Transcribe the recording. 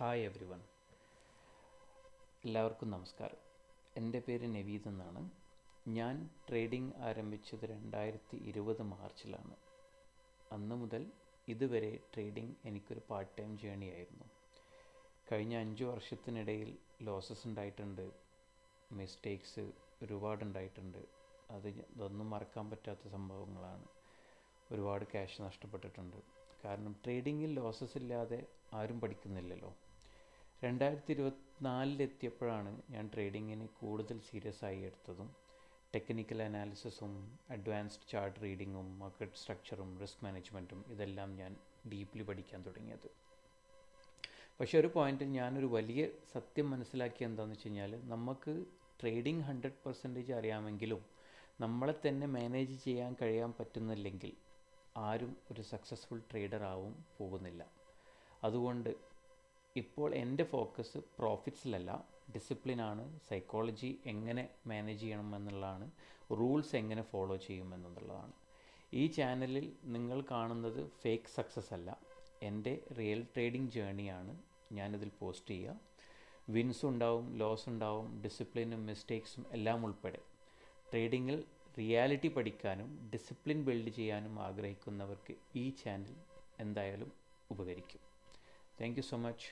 Hi every one എല്ലാവർക്കും നമസ്കാരം. എന്റെ പേര് നവീദ് എന്നാണ്. ഞാൻ ട്രേഡിംഗ് ആരംഭിച്ചത് രണ്ടായിരത്തി ഇരുപത് മാർച്ചിലാണ്. അന്ന് മുതൽ ഇതുവരെ ട്രേഡിംഗ് എനിക്കൊരു പാർട്ട് ടൈം ജേണി ആയിരുന്നു. കഴിഞ്ഞ അഞ്ച് വർഷത്തിനിടയിൽ ലോസസ് ഉണ്ടായിട്ടുണ്ട്. മിസ്റ്റേക്സ് ഒരുപാട് ഉണ്ടായിട്ടുണ്ട്. അത് ഇതൊന്നും മറക്കാൻ പറ്റാത്ത സംഭവങ്ങളാണ്. ഒരുപാട് ക്യാഷ് നഷ്ടപ്പെട്ടിട്ടുണ്ട്. കാരണം ട്രേഡിങ്ങിൽ ലോസസ് ഇല്ലാതെ ആരും പഠിക്കുന്നില്ലല്ലോ. രണ്ടായിരത്തി ഇരുപത്തിനാലിലെത്തിയപ്പോഴാണ് ഞാൻ ട്രേഡിങ്ങിന് കൂടുതൽ സീരിയസ് ആയി എടുത്തതും ടെക്നിക്കൽ അനാലിസിസും അഡ്വാൻസ്ഡ് ചാർട്ട് റീഡിങ്ങും മാർക്കറ്റ് സ്ട്രക്ചറും റിസ്ക് മാനേജ്മെന്റും ഇതെല്ലാം ഞാൻ ഡീപ്ലി പഠിക്കാൻ തുടങ്ങിയത്. പക്ഷേ ഒരു പോയിന്റിൽ ഞാനൊരു വലിയ സത്യം മനസ്സിലാക്കിയ എന്താണെന്ന് വെച്ച് കഴിഞ്ഞാൽ നമുക്ക് ട്രേഡിംഗ് ഹൺഡ്രഡ് പെർസെന്റേജ് അറിയാമെങ്കിലും നമ്മളെ തന്നെ മാനേജ് ചെയ്യാൻ കഴിയാൻ പറ്റുന്നില്ലെങ്കിൽ ആരും ഒരു സക്സസ്ഫുൾ ട്രേഡർ ആവും പോകുന്നില്ല. അതുകൊണ്ട് ഇപ്പോൾ എന്റെ ഫോക്കസ് പ്രോഫിറ്റ്സിലല്ല ഡിസിപ്ലിനാണ് സൈക്കോളജി എങ്ങനെ മാനേജ് ചെയ്യണം എന്നുള്ളതാണ് റൂൾസ് എങ്ങനെ ഫോളോ ചെയ്യും എന്നുള്ളതാണ് ഈ ചാനലിൽ നിങ്ങൾ കാണുന്നത് ഫേക്ക് സക്സസ് അല്ല എന്റെ റിയൽ ട്രേഡിംഗ് ജേണിയാണ് ഞാനിതിൽ പോസ്റ്റ് ചെയ്യുക. വിൻസ് ഉണ്ടാവും ലോസ് ഉണ്ടാവും ഡിസിപ്ലിനും മിസ്റ്റേക്സും എല്ലാം ഉൾപ്പെടെ. ട്രേഡിങ്ങിൽ റിയാലിറ്റി പഠിക്കാനും ഡിസിപ്ലിൻ ബിൽഡ് ചെയ്യാനും ആഗ്രഹിക്കുന്നവർക്ക് ഈ ചാനൽ എന്തായാലും ഉപകരിക്കും. Thank you so much